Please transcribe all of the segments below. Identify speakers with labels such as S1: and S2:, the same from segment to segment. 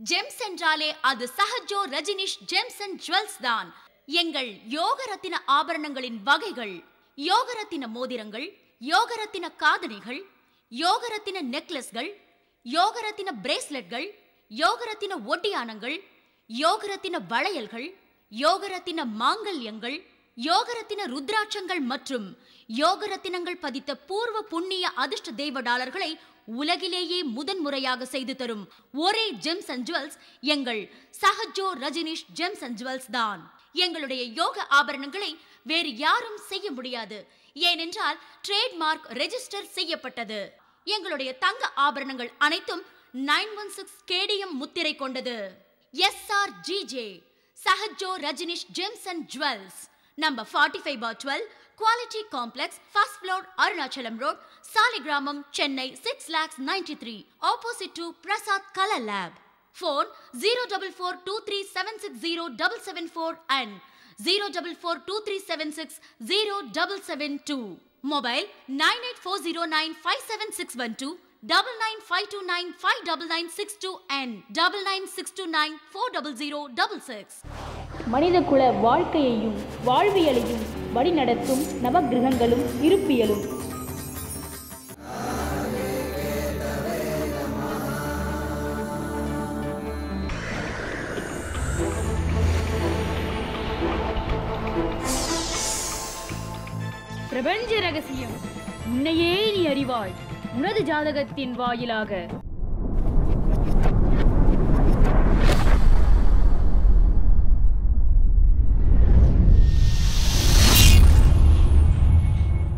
S1: Gems என்றாலே அது Sahajo Rajneesh gems and jewels தான். எங்கள் யோகரத்தின ஆபரணங்களின் வகைகள் யோகரத்தின மோதிரங்கள் யோகரத்தின காதணிகள் யோகரத்தின நெக்லஸ்கள் யோகரத்தின பிரேஸ்லெட்கள் யோகரத்தின ஒட்டியானங்கள் யோகரத்தின வளையல்கள் யோகரத்தின மாங்கல்யங்கள் யோகரத்தின ருத்ராட்சங்கள் மற்றும் யோக ரத்தினங்கள் பதித்த பூர்வ புண்ணிய அதிர்ஷ்ட தெய்வ டாலர்களை உலகிலேயே முதன்முறையாக செய்து தரும் ஒரே ஜெம்ஸ் அண்ட் ஜுவல்ஸ் எங்கள் Sahajo Rajneesh gems and jewels தான். எங்களுடைய யோக ஆபரணங்களை வேறு யாரும் செய்ய முடியாது. ஏனென்றால் ட்ரேட்மார்க் ரெஜிஸ்டர் செய்யப்பட்டது. எங்களுடைய தங்க ஆபரணங்கள் அனைத்தும் நைன் ஒன் சிக்ஸ் கேடிஎம் முத்திரை கொண்டது. S R GJ Sahajo Rajneesh gems and jewels. Number forty five bar twelve quality complex first floor Arunachalam road Saligramam Chennai six lakhs ninety three opposite to Prasad colour lab phone zero double four two three seven six zero double seven four and zero double four two three seven six zero double seven two mobile nine eight four zero nine five seven six one two double nine five two nine five double nine six two and double nine six two nine four double zero double six
S2: மனிதகுல வாழ்க்கையையும் வாழ்வியலையும் வழிநடத்தும் நவகிரகங்களும் இருப்பியலும். பிரபஞ்ச ரகசியம் உன்னையே நீ அறிவாய். உனது ஜாதகத்தின் வாயிலாக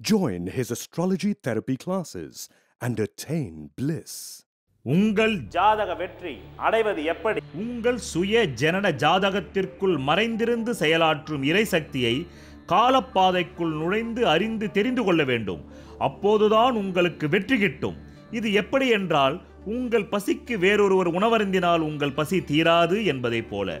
S3: Join his astrology therapy classes and attain bliss.
S4: உங்கள்
S5: ஜாதக வெற்றி அடைவது எப்படி?
S4: உங்கள் சுய ஜனன ஜாதகத்திற்குள் மறைந்திருந்து செயலாற்றும் இறைசக்தியை காலப்பாதைக்குள் நுழைந்து அறிந்து தெரிந்து கொள்ள வேண்டும். அப்போதுதான் உங்களுக்கு வெற்றி கிட்டும். இது எப்படி என்றால் உங்கள் பசிக்கு வேறொருவர் உணவருந்தினால் உங்கள் பசி தீராது என்பதைப் போல.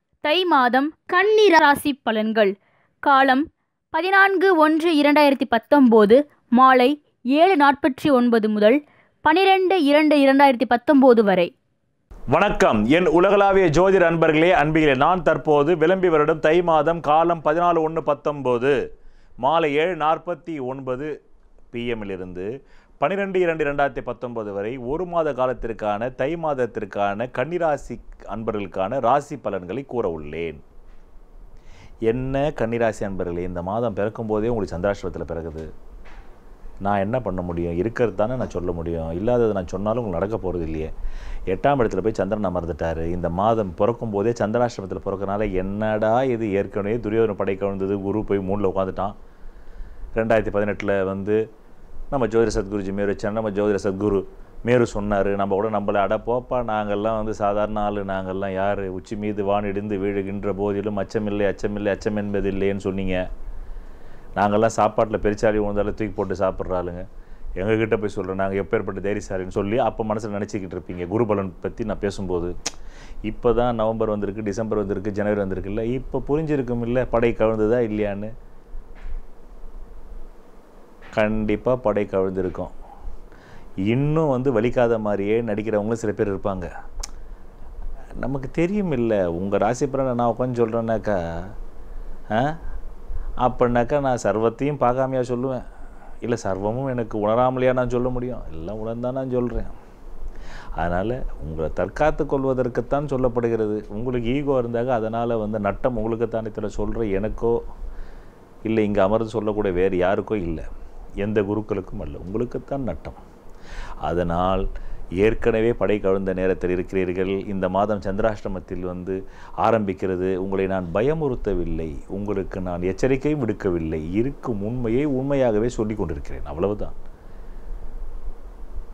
S2: தை மாதம் கன்னி ராசி பலன்கள். காலம் பதினான்கு ஒன்று இரண்டாயிரத்தி பத்தொம்போது மாலை ஏழு நாற்பத்தி ஒன்பது முதல் பனிரெண்டு இரண்டு இரண்டாயிரத்தி பத்தொம்போது வரை.
S5: வணக்கம். என் உலகளாவிய ஜோதிட அன்பர்களே அன்பிகளே நான் தற்போது விளம்பி வருடம் தை மாதம் காலம் பதினாலு ஒன்று பத்தொம்போது மாலை ஏழு நாற்பத்தி ஒன்பது பிஎம்மிலிருந்து பன்னிரெண்டு இரண்டு ரெண்டாயிரத்தி பத்தொன்பது வரை ஒரு மாத காலத்திற்கான தை மாதத்திற்கான கன்னிராசி அன்பர்களுக்கான ராசி பலன்களை கூற உள்ளேன். என்ன கன்னிராசி அன்பர்களே இந்த மாதம் பிறக்கும் போதே உங்களுக்கு சந்திராஷ்டிரத்தில் பிறகுது. நான் என்ன பண்ண முடியும்? இருக்கிறது தானே நான் சொல்ல முடியும். இல்லாதது நான் சொன்னாலும் உங்களுக்கு நடக்க போகிறது இல்லையே. எட்டாம் இடத்துல போய் சந்திரன் அமர்ந்துட்டார். இந்த மாதம் பிறக்கும் போதே சந்திராஷ்டிரமத்தில் பிறக்கனால என்னடா இது? ஏற்கனவே துரியோதன படை கவிழ்ந்தது குரு போய் மூணில் உட்காந்துட்டான் ரெண்டாயிரத்தி பதினெட்டில் வந்து நம்ம ஜோதிர சத்குருஜி மேரு வச்சாங்க நம்ம ஜோதிர சத்குரு மேரு சொன்னார் நம்ம கூட நம்மளை அட போப்பா நாங்கள்லாம் வந்து சாதாரண ஆள் நாங்கள்லாம் யார்? உச்சி மீது வானிடிந்து வீழுகின்ற போதிலும் அச்சமில்லை அச்சமில்லை அச்சம் என்பது இல்லைன்னு சொன்னீங்க. நாங்கள்லாம் சாப்பாட்டில் பெருச்சாளி உணர்ந்தாலும் தூக்கி போட்டு சாப்பிட்ற ஆளுங்க. எங்ககிட்ட போய் சொல்கிறேன் நாங்கள் எப்பேற்பட்ட தைரியசாலின்னு சொல்லி அப்போ மனசில் நினச்சிக்கிட்டு இருப்பீங்க. குருபலன் பற்றி நான் பேசும்போது இப்போ தான் நவம்பர் வந்திருக்கு டிசம்பர் வந்திருக்கு ஜனவரி வந்திருக்குல்ல இப்போ புரிஞ்சிருக்கும் இல்லை படை கவிழ்ந்ததா இல்லையான்னு? கண்டிப்பாக படை கவிழ்ந்திருக்கும். இன்னும் வந்து வலிக்காத மாதிரியே நடிக்கிறவங்களும் சில பேர் இருப்பாங்க. நமக்கு தெரியும் இல்லை உங்கள் ராசி பிறனை நான் உட்காந்து சொல்கிறேன்னாக்கா ஆ? அப்படின்னாக்கா நான் சர்வத்தையும் பார்க்காமையா சொல்லுவேன். இல்லை சர்வமும் எனக்கு உணராமலையா நான் சொல்ல முடியும். எல்லாம் உணர்ந்தான் நான் சொல்கிறேன் அதனால் உங்களை தற்காத்து கொள்வதற்குத்தான் சொல்லப்படுகிறது. உங்களுக்கு ஈகோ இருந்தாக அதனால் வந்து நட்டம் உங்களுக்குத்தான் இதில் சொல்கிற எனக்கோ இல்லை இங்கே அமர்ந்து சொல்லக்கூடிய வேறு யாருக்கோ இல்லை. எந்த குருக்களுக்கும் அல்ல உங்களுக்குத்தான் நட்டம். அதனால் ஏற்கனவே படை கவிழ்ந்த நேரத்தில் இருக்கிறீர்கள். இந்த மாதம் சந்திராஷ்டமத்தில் வந்து ஆரம்பிக்கிறது. உங்களை நான் பயமுறுத்தவில்லை. உங்களுக்கு நான் எச்சரிக்கையும் விடுக்கவில்லை. இருக்கும் உண்மையை உண்மையாகவே சொல்லி கொண்டிருக்கிறேன். அவ்வளவுதான்.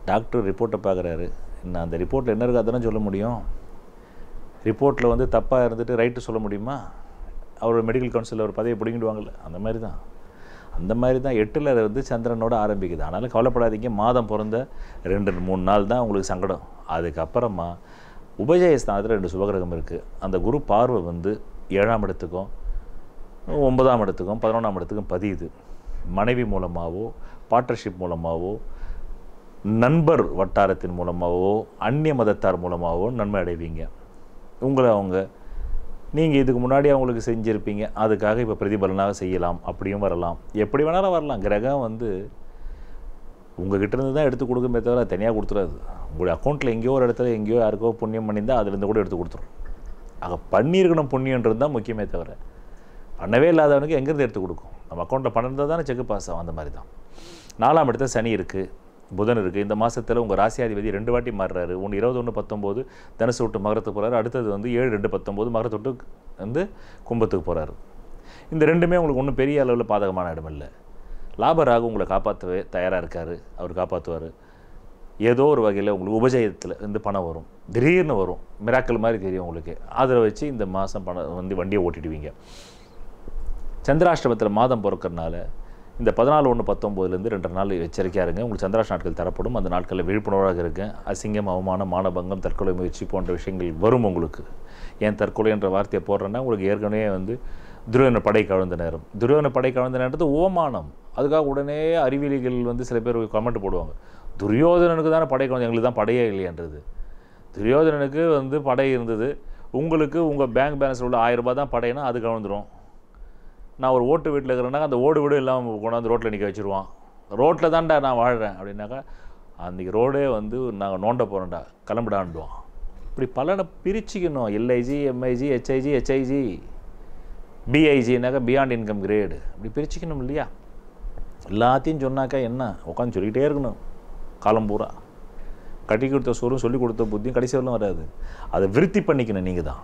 S5: டாக்டர் ரிப்போர்ட்டை பார்க்குறாரு. நான் அந்த ரிப்போர்ட்டில் என்ன இருக்கோ அதெல்லாம் சொல்ல முடியும். ரிப்போர்ட்டில் வந்து தப்பாக இருந்துட்டு ரைட்டு சொல்ல முடியுமா? அவர் மெடிக்கல் கவுன்சிலில் ஒரு பதவியை பிடிங்கிடுவாங்கல்ல. அந்த மாதிரி தான். அந்த மாதிரி தான் எட்டில் வந்து சந்திரனோட ஆரம்பிக்குது. அதனால் கவலைப்படாதீங்க மாதம் பிறந்த ரெண்டு மூணு நாள் தான் உங்களுக்கு சங்கடம். அதுக்கப்புறமா உபஜயஸ்தானத்தில் ரெண்டு சுபகிரகம் இருக்குது அந்த குரு பார்வை வந்து ஏழாம் இடத்துக்கும் ஒன்பதாம் இடத்துக்கும் பதினொன்றாம் இடத்துக்கும் பதியுது. மனைவி மூலமாகவோ பார்ட்னர்ஷிப் மூலமாகவோ நண்பர் வட்டாரத்தின் மூலமாகவோ அந்நிய மதத்தார் மூலமாகவோ நன்மை அடைவீங்க. உங்களை அவங்க நீங்கள் இதுக்கு முன்னாடி அவங்களுக்கு செஞ்சுருப்பீங்க. அதுக்காக இப்போ பிரதிபலனாக செய்யலாம். அப்படியும் வரலாம். எப்படி வேணாலும் வரலாம். கிரகம் வந்து உங்ககிட்ட இருந்து தான் எடுத்து கொடுக்குமே தவிர தனியாக கொடுத்துடாது உங்களுடைய அக்கௌண்ட்டில் எங்கேயோ ஒரு இடத்துல எங்கேயோ யாருக்கோ புண்ணியம் பண்ணியிருந்தால் அதுலேருந்து கூட எடுத்து கொடுத்துரும். ஆக பண்ணியிருக்கணும் புண்ணியன்றது தான் முக்கியமே தவிர பண்ணவே இல்லாதவனுக்கு எங்கேருந்து எடுத்து கொடுக்கும்? நம்ம அக்கௌண்ட்டில் பணம் இருந்தால் தானே செக்கு பாஸ் ஆகும். அந்த மாதிரி தான். நாலாம் இடத்துல சனி இருக்குது புதன் இருக்குது இந்த மாதத்தில் உங்கள் ராசியாதிபதி ரெண்டு வாட்டி மாறுறாரு. ஒன்று இருபது ஒன்று பத்தொம்போது தனுசு விட்டு மகரத்துக்கு போகிறாரு அடுத்தது வந்து ஏழு ரெண்டு பத்தொம்போது மகரத்தை விட்டு வந்து கும்பத்துக்கு போகிறாரு இந்த ரெண்டுமே உங்களுக்கு ஒன்றும் பெரிய அளவில் பாதகமான இடம் இல்லை. லாபராக உங்களை காப்பாற்றவே தயாராக இருக்கார். அவர் காப்பாற்றுவார் ஏதோ ஒரு வகையில் உங்களுக்கு உபஜயத்தில் இருந்து பணம் வரும். திடீர்னு வரும். மிராக்கள் மாதிரி தெரியும் உங்களுக்கு. அதில் வச்சு இந்த மாதம் பணம் வந்து வண்டியை ஓட்டிடுவீங்க. சந்திராஷ்டமத்தில் மாதம் பிறக்கிறனால இந்த பதினாலு ஒன்று பத்தொம்போதுலேருந்து ரெண்டு நாள் எச்சரிக்கையாக இருங்க. உங்களுக்கு சந்திராஷ் நாட்கள் தரப்படும். அந்த நாட்களில் விழிப்புணர்வாக இருங்க. அசிங்கம் அவமானம் மானபங்கம் தற்கொலை முயற்சி போன்ற விஷயங்கள் வரும் உங்களுக்கு. ஏன் தற்கொலை என்ற வார்த்தையை போடுறேன்னா உங்களுக்கு ஏற்கனவே வந்து துரியோன படை கவிழ்ந்த நேரம். துரியோன படை கவிழ்ந்த நேரத்து ஓமானம் அதுக்காக உடனே அறிவியலிகள் வந்து சில பேர் கமெண்ட் போடுவாங்க. துரியோதனனுக்கு தானே படை கவிழ்ந்து எங்களுக்கு தான் படையே இல்லையன்றது. துரியோதனனுக்கு வந்து படை இருந்தது. உங்களுக்கு உங்கள் பேங்க் பேலன்ஸில் உள்ள ஆயிரம் ரூபாய் தான் படையினா அது கவிழ்ந்துரும். நான் ஒரு ஓட்டு வீட்டில் இருக்கிறேன்னா அந்த ஓடு வீடு இல்லாமல் கொண்டாந்து ரோட்டில் நிற்க வச்சுருவான். ரோட்டில் தான்டா நான் வாழ்கிறேன் அப்படின்னாக்கா அன்றைக்கி ரோடே வந்து நாங்கள் நோண்ட போகிறோம்டா கிளம்பிடான்டுவான். இப்படி பலனை பிரிச்சுக்கணும். எல்ஐஜி எம்ஐஜி ஹெச்ஐஜி ஹெச்ஐஜி பிஐஜினாக்கா பியாண்ட் இன்கம் கிரேடு இப்படி பிரிச்சுக்கணும் இல்லையா? எல்லாத்தையும் சொன்னாக்கா என்ன? உட்காந்து சொல்லிக்கிட்டே இருக்கணும். காலம் பூரா. கட்டி கொடுத்த சோறும் சொல்லி கொடுத்த புத்தியும் கடைசி வரலாம் வராது. அதை விருத்தி பண்ணிக்கணும் நீங்கள் தான்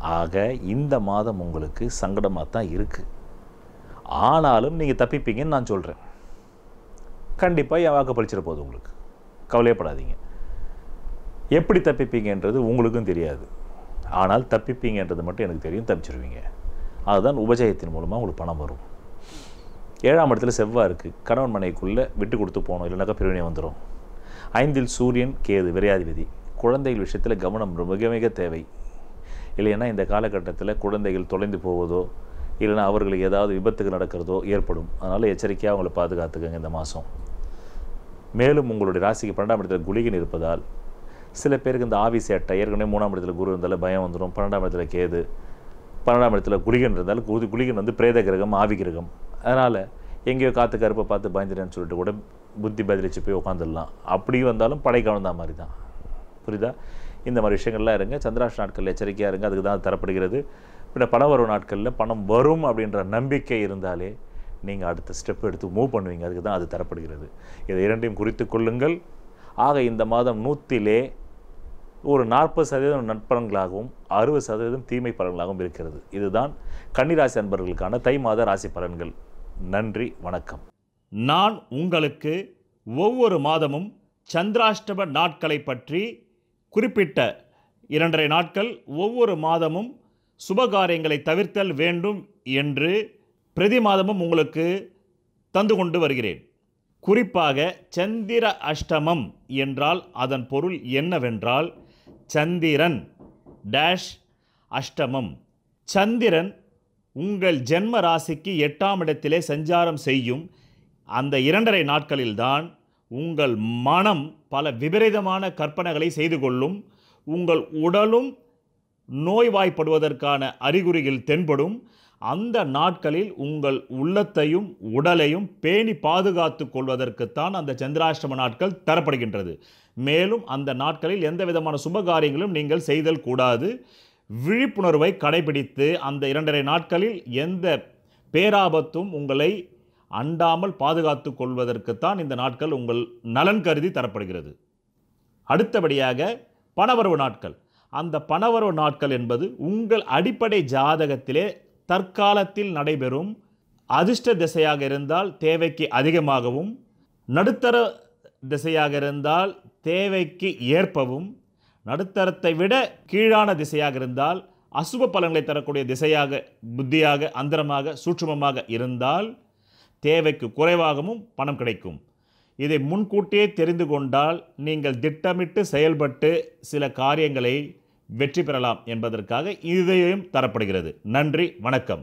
S5: ஆக இந்த மாதம் உங்களுக்கு சங்கடமாக தான் இருக்குது ஆனாலும் நீங்கள் தப்பிப்பீங்கன்னு நான் சொல்கிறேன் கண்டிப்பாக என் வாக்கு பழிச்சிட போகுது உங்களுக்கு. கவலையப்படாதீங்க. எப்படி தப்பிப்பீங்கன்றது உங்களுக்கும் தெரியாது. ஆனால் தப்பிப்பீங்கன்றது மட்டும் எனக்கு தெரியும் தப்பிச்சிருவீங்க. அதுதான் உபஜயத்தின் மூலமாக உங்களுக்கு பணம் வரும். ஏழாம் இடத்துல செவ்வாய் இருக்குது கணவன் மனைக்குள்ளே விட்டு கொடுத்து போகணும் இல்லைனாக்கா பிரிவினை வந்துடும் ஐந்தில் சூரியன் கேது விரையாதிபதி. குழந்தைகள் விஷயத்தில் கவனம் மிக மிக தேவை. இல்லைன்னா இந்த காலகட்டத்தில் குழந்தைகள் தொலைந்து போவதோ இல்லைன்னா அவர்களுக்கு ஏதாவது விபத்துக்கு நடக்கிறதோ ஏற்படும். அதனால் எச்சரிக்கையாக அவங்களை பாதுகாத்துக்கங்க இந்த மாதம் மேலும் உங்களுடைய ராசிக்கு பன்னெண்டாம் இடத்துல குளிகன் இருப்பதால் சில பேருக்கு இந்த ஆவி சேட்டை ஏற்கனவே மூணாம் இடத்துல குரு இருந்தாலும் பயம் வந்துடும் பன்னெண்டாம் இடத்துல கேது பன்னெண்டாம் இடத்துல குளிகன் இருந்தாலும் குரு குளிகன் வந்து பிரேத கிரகம் ஆவி கிரகம். அதனால் எங்கேயோ காற்று கருப்பை பார்த்து பயந்துட்டேன்னு சொல்லிட்டு கூட புத்தி பதிலிச்சு போய் உட்காந்துடலாம் அப்படி வந்தாலும் படை கவர்ந்தா மாதிரி தான் புரியுதா? இந்த மாதிரி விஷயங்கள்லாம் இருங்க. சந்திராஷ் நாட்கள் எச்சரிக்கையாக இருங்க. அதுக்கு தான் தரப்படுகிறது. பின்ன பணம் வரும் நாட்களில் பணம் வரும் அப்படின்ற நம்பிக்கை இருந்தாலே நீங்கள் அடுத்த ஸ்டெப் எடுத்து மூவ் பண்ணுவீங்க. அதுக்கு தான் அது தரப்படுகிறது. இதை இரண்டையும் குறித்து கொள்ளுங்கள். ஆக இந்த மாதம் நூற்றிலே ஒரு நாற்பது சதவீதம் நட்பலன்களாகவும் அறுபது சதவீதம் தீமை பலன்களாகவும் இருக்கிறது. இதுதான் கன்னிராசி அன்பர்களுக்கான தை மாத ராசி பலன்கள். நன்றி வணக்கம்.
S4: நான் உங்களுக்கு ஒவ்வொரு மாதமும் சந்திராஷ்டம நாட்களை பற்றி குறிப்பிட்ட இரண்டரை நாட்கள் ஒவ்வொரு மாதமும் சுபகாரியங்களை தவிர்த்தல் வேண்டும் என்று பிரதி மாதமும் உங்களுக்கு தந்து கொண்டு வருகிறேன். குறிப்பாக சந்திர அஷ்டமம் என்றால் அதன் பொருள் என்னவென்றால் சந்திரன் டேஷ் அஷ்டமம். சந்திரன் உங்கள் ஜென்ம ராசிக்கு எட்டாம் இடத்திலே சஞ்சாரம் செய்யும் அந்த இரண்டரை நாட்களில்தான் உங்கள் மனம் பல விபரீதமான கற்பனைகளை செய்து கொள்ளும் உங்கள் உடலும் நோய்வாய்ப்படுவதற்கான அறிகுறிகள் தென்படும். அந்த நாட்களில் உங்கள் உள்ளத்தையும் உடலையும் பேணி பாதுகாத்து கொள்வதற்குத்தான் அந்த சந்திராஷ்டம நாட்கள் தரப்படுகின்றது. மேலும் அந்த நாட்களில் எந்த விதமான சுபகாரியங்களும் நீங்கள் செய்தல் கூடாது. விழிப்புணர்வை கடைபிடித்து அந்த இரண்டரை நாட்களில் எந்த பேராபத்தும் உங்களை அண்டாமல் பாதுகாத்து கொள்வதற்குத்தான் இந்த நாட்கள் உங்கள் நலன் கருதி தரப்படுகிறது. அடுத்தபடியாக பணவரவு நாட்கள். அந்த பணவரவு நாட்கள் என்பது உங்கள் அடிப்படை ஜாதகத்திலே தற்காலத்தில் நடைபெறும் அதிர்ஷ்ட திசையாக இருந்தால் தேவைக்கு அதிகமாகவும் நடுத்தர திசையாக இருந்தால் தேவைக்கு ஏற்பவும் நடுத்தரத்தை விட கீழான திசையாக இருந்தால் அசுப பலன்களை தரக்கூடிய திசையாக புத்தியாக அந்தரமாக சூட்சுமமாக இருந்தால் தேவைக்கு குறைவாகவும் பணம் கிடைக்கும். இதை முன்கூட்டியே தெரிந்து கொண்டால் நீங்கள் திட்டமிட்டு செயல்பட்டு சில காரியங்களை வெற்றி பெறலாம் என்பதற்காக இதையும் தரப்படுகிறது. நன்றி வணக்கம்.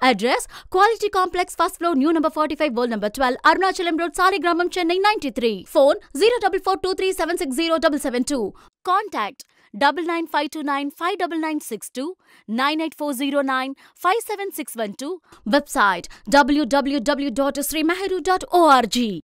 S1: Address Quality Complex, first floor, new number 45, wall number 12, Arunachalam Road, Saligramam, Chennai 93. Phone 0442376072. Contact 99529-59962, 98409 57612, website www.srimeheru.org.